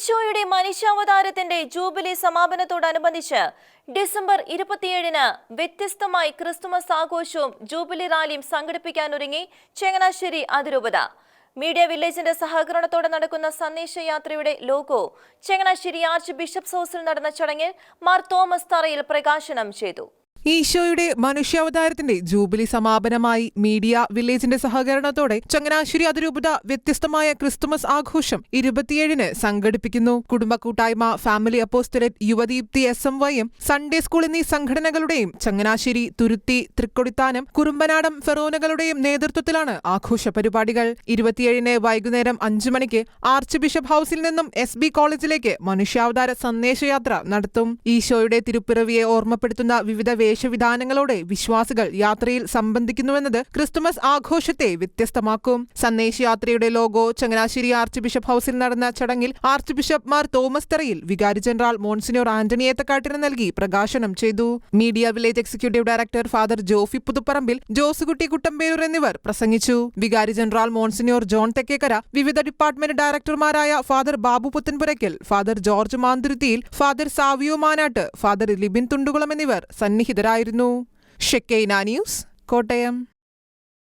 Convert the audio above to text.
ഈശോയുടെ മനുഷ്യാവതാരത്തിന്റെ jubilee സമാപനത്തോടനുബന്ധിച്ച് December ഇരുപത്തിയേഴിന് വ്യത്യസ്തമായി ക്രിസ്തുമസ് ആഘോഷവും ജൂബിലി റാലിയും സംഘടിപ്പിക്കാനൊരുങ്ങി ചങ്ങനാശ്ശേരി അതിരൂപത. മീഡിയ വില്ലേജിന്റെ സഹകരണത്തോടെ നടക്കുന്ന സന്ദേശയാത്രയുടെ ലോഗോ ചങ്ങനാശ്ശേരി ആർച്ച് ബിഷപ്സ് ഹൗസിൽ നടന്ന ചടങ്ങിൽ മാർ തോമസ് തറയിൽ പ്രകാശനം ചെയ്തു. ഈശോയുടെ മനുഷ്യാവതാരത്തിന്റെ ജൂബിലി സമാപനമായി മീഡിയ വില്ലേജിന്റെ സഹകരണത്തോടെ ചങ്ങനാശ്ശേരി അതിരൂപത വ്യത്യസ്തമായ ക്രിസ്തുമസ് ആഘോഷം ഇരുപത്തിയേഴിന് സംഘടിപ്പിക്കുന്നു. കുടുംബ കൂട്ടായ്മ family apostolate Yuvadeepthi S M വൈയും Sunday school എന്നീ സംഘടനകളുടെയും ചങ്ങനാശ്ശേരി തുരുത്തി തൃക്കൊടിത്താനം കുറുമ്പനാടം ഫെറോനകളുടെയും നേതൃത്വത്തിലാണ് ആഘോഷ പരിപാടികൾ. ഇരുപത്തിയേഴിന് വൈകുന്നേരം അഞ്ചു മണിക്ക് ആർച്ച് ബിഷപ്പ് ഹൌസിൽ നിന്നും എസ് ബി കോളേജിലേക്ക് മനുഷ്യാവതാര സന്ദേശയാത്ര നടത്തും. ഈശോയുടെ തിരുപ്പിറവിയെ ഓർമ്മപ്പെടുത്തുന്ന വിവിധ വേഷവിധാനങ്ങളോടെ വിശ്വാസികൾ യാത്രയിൽ സംബന്ധിക്കുന്നുവെന്നത് ക്രിസ്തുമസ് ആഘോഷത്തെ വ്യത്യസ്തമാക്കും. സന്ദേശയാത്രയുടെ ലോഗോ ചങ്ങനാശ്ശേരി ആർച്ച് ബിഷപ്പ് ഹൌസിൽ നടന്ന ചടങ്ങിൽ arch bishop Mar Thomas Tharayil വികാരി ജനറൽ മോൺസിനോർ ആന്റണി ഏത്തക്കാട്ടിന് നൽകി പ്രകാശനം ചെയ്തു. Media village executive director father Jophy Puthuparambil Josukutty Kuttamperoor എന്നിവർ പ്രസംഗിച്ചു. വികാരി ജനറൽ മോൺസിനോർ ജോൺ തെക്കേക്കര വിവിധ department ഡയറക്ടർമാരായ father Babu Puthenpurackal father George Manthuruthil father Savio Manattu father Libin Thundukulam എന്നിവർ സന്നിഹിതരായിരുന്നു ഷെക്കൈന ന്യൂസ് കോട്ടയം.